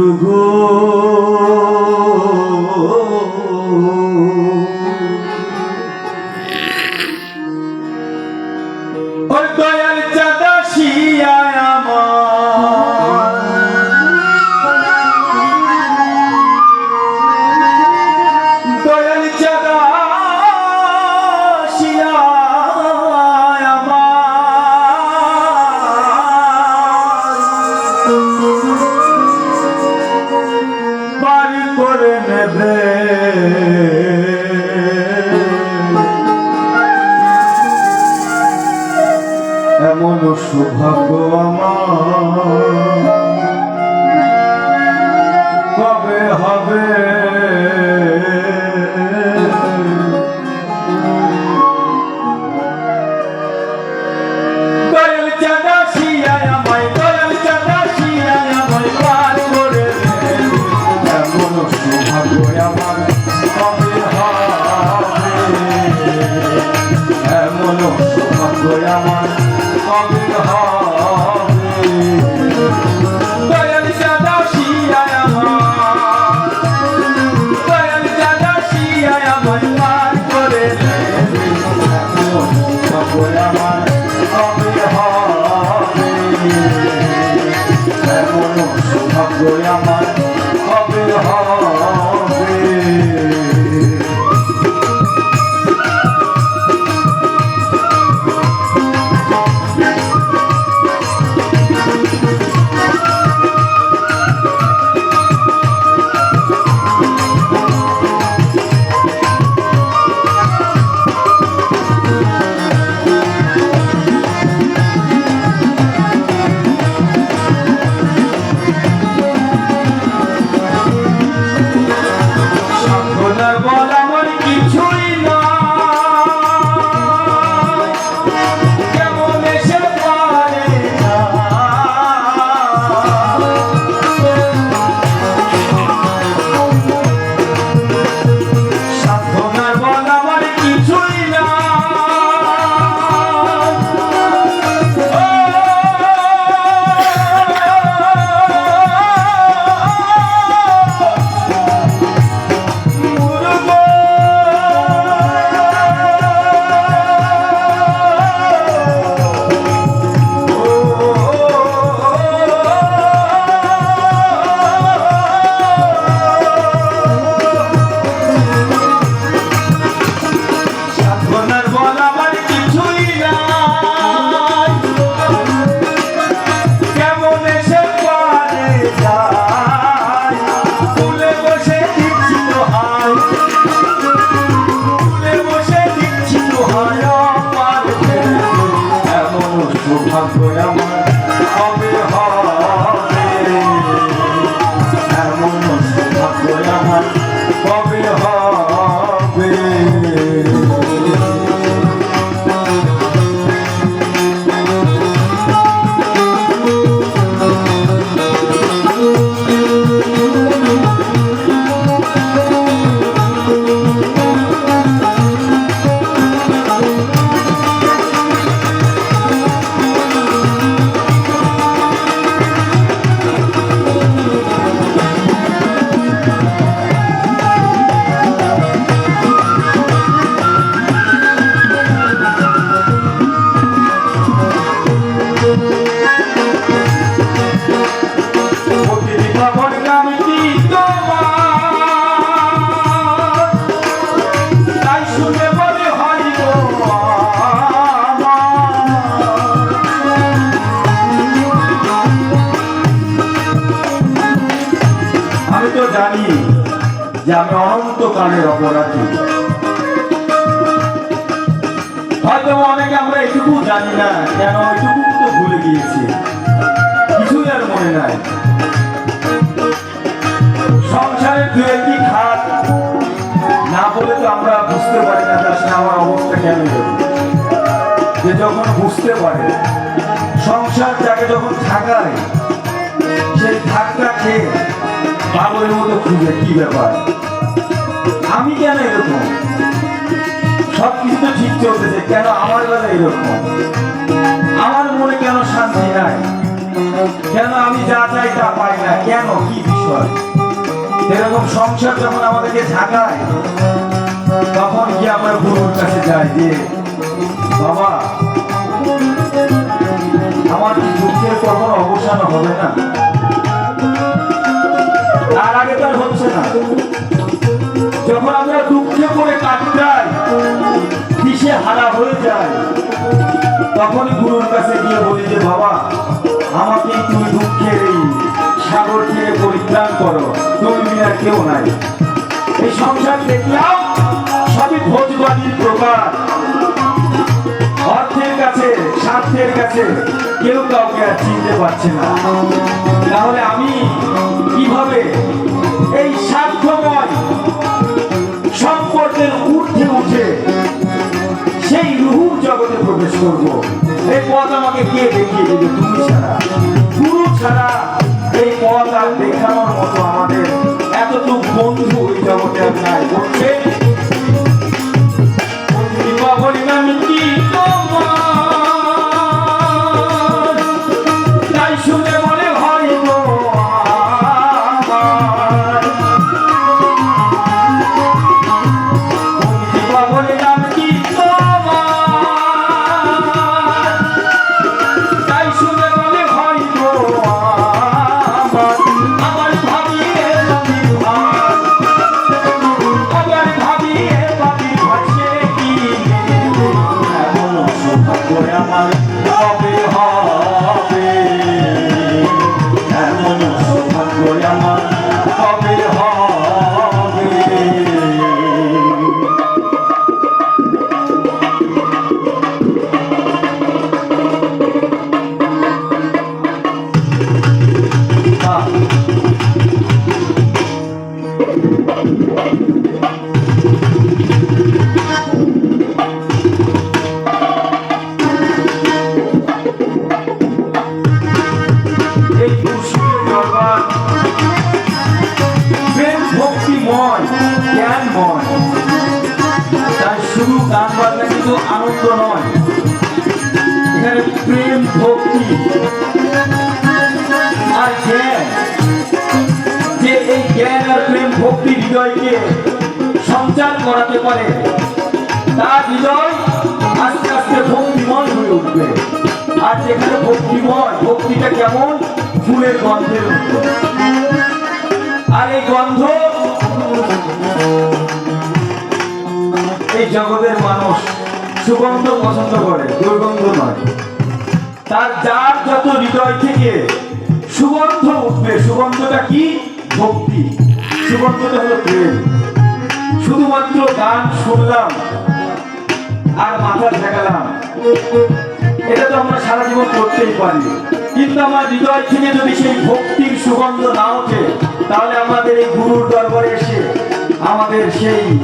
গুরু গো। জানি যে আমি অনন্ত কালের অপরাধী। হয়তো অনেকে আমরা এটুকু জানি না, কেন এটুকু তো ভুলে গিয়েছি। কিছুই আর মনে নাই। বুঝতে পারে। সংসার যাকে যখন থাকায় সেই থাকটা খেয়ে পাগলের মতো খুঁজে কি ব্যাপার? আমি কেন এরকম? সব কিছু তো ঠিক চলতেছে, কেন আমার বেলা এরকম? আমার মনে কেন শান্তি নাই? কেন আমি যা চাই তা পাই না? কেন? কি বিষয়? এরকম সংসার যখন আমাদেরকে ঝাঁকায় তখন কি আমরা গুরুর কাছে যাই যে, বাবা কখনো হবে না। তার আগে তার হচ্ছে না। যখন আমরা দুঃখে পড়ে কাটাই দিশে হারা হয়ে যায়? তখনই গুরুর কাছে গিয়ে বলি যে, বাবা, আমাকে তুমি দুঃখের এই সাগর থেকে পরিত্রাণ করো। তুমি বিনা কেউ নাই। এই সংসার দেখলাম সবই ভোজবাদীর প্রকার। স্বার্থের কাছে কেউ কাউকে আর চিনতে পারছে না। তাহলে আমি কীভাবে এই স্বার্থময় সম্পর্কের ঊর্ধ্বে উঠে সেই রুহুর জগতে প্রবেশ করব? এই পথ আমাকে কে দেখিয়ে দেবে? তুমি ছাড়া। গুরু ছাড়া এই পথ আর দেখানোর মতো কিন্তু আনন্দ নয়। এখানে প্রেম, ভক্তি। আর জ্ঞান। যে এই জ্ঞান আর প্রেম, ভক্তি হৃদয়কে সঞ্চার করাতে পারে, তার হৃদয় আস্তে আস্তে ভক্তিময় হয়ে উঠবে। আর যেখানে ভক্তিময়, ভক্তিটা কেমন? ফুলের গন্ধের আর এই গন্ধ এই জগতের মানুষ সুগন্ধ পছন্দ করে, দুর্গন্ধ নয়। তার যার যত হৃদয় থেকে সুগন্ধ উঠবে, সুগন্ধটা কি? ভক্তি। সুগন্ধটা হলো প্রেম। শুধুমাত্র গান শুনলাম আর মাথা ঠেকালাম। এটা তো আমরা সারা জীবন করতেই পারি। কিন্তু আমার হৃদয় থেকে যদি সেই ভক্তির সুগন্ধ না ওঠে, তাহলে আমাদের এই গুরুর দরবারে এসে আমাদের সেই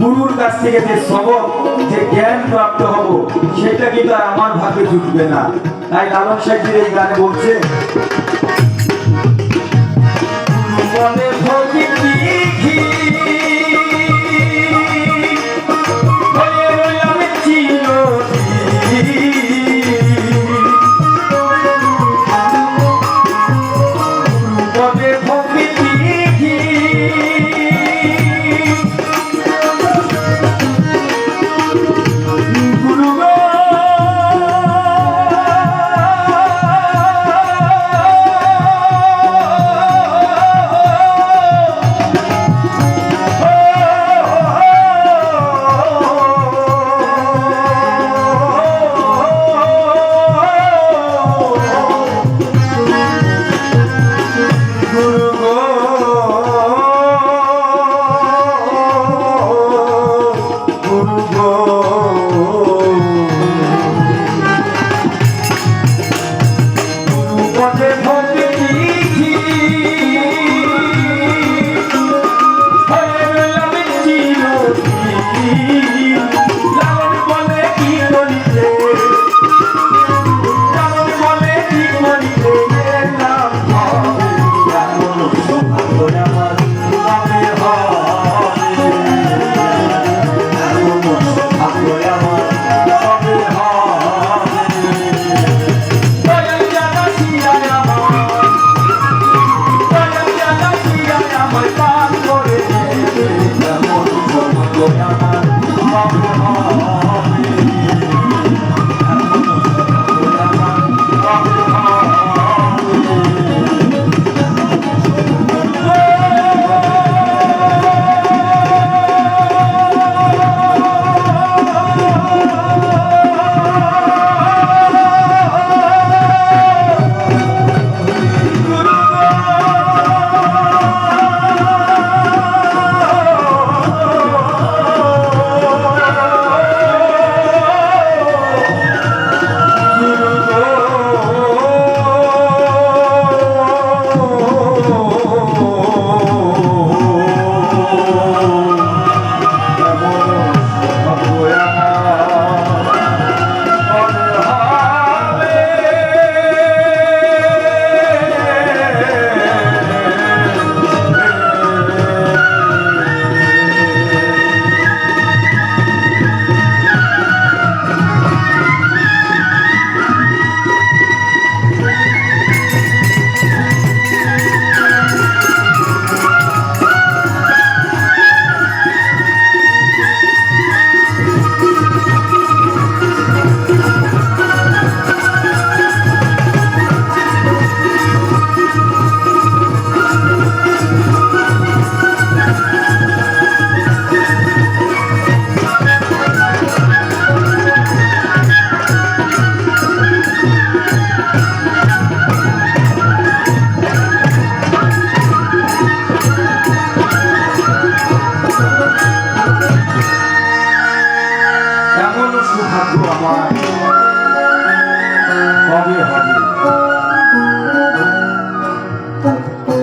গুরুর কাছ থেকে যে সবক যে জ্ঞান প্রাপ্ত হব, সেটা কিন্তু আর আমার ভাগে জুটবে না। তাই লালন সাহেবের এই গানে বলছে, মনে